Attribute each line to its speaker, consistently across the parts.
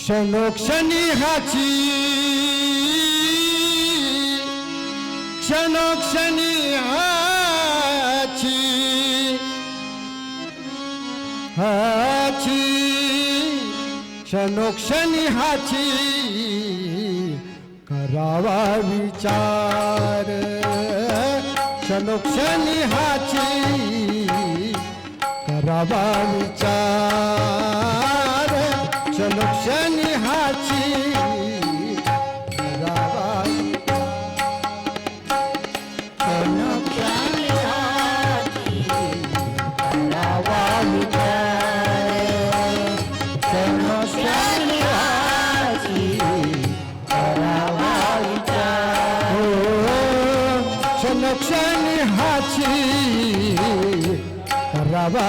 Speaker 1: क्षणोक्षणी हाची क्षणोक्षणी हाची हाची क्षणोक्षणी हाची करावा विचार. क्षणोक्षणी हाची करावा विचार. क्षणोक्षणी हाची करावा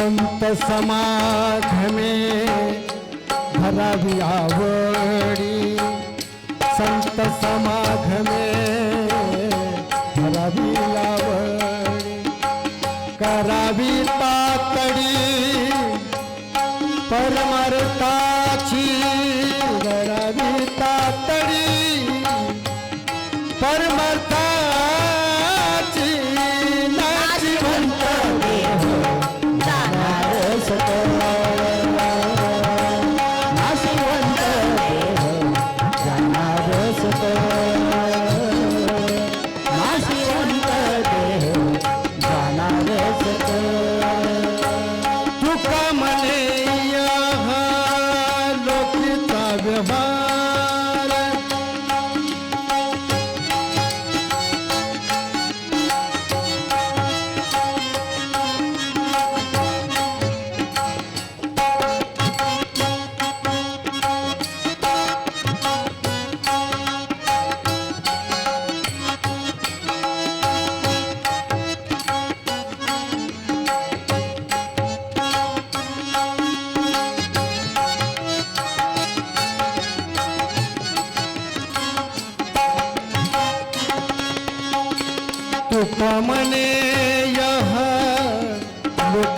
Speaker 1: संत समागमे भरावी आवडी. संत समागमे भरावी आवडी. करावी तातडी परमरताची करावी तातडी परमरता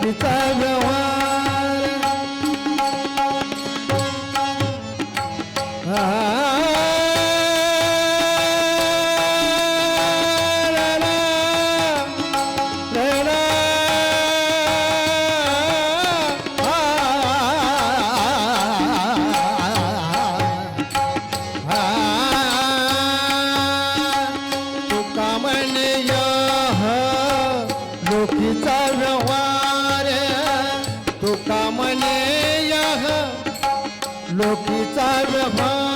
Speaker 1: लोकीचा तुका मने या लोकीचा व्यवहार.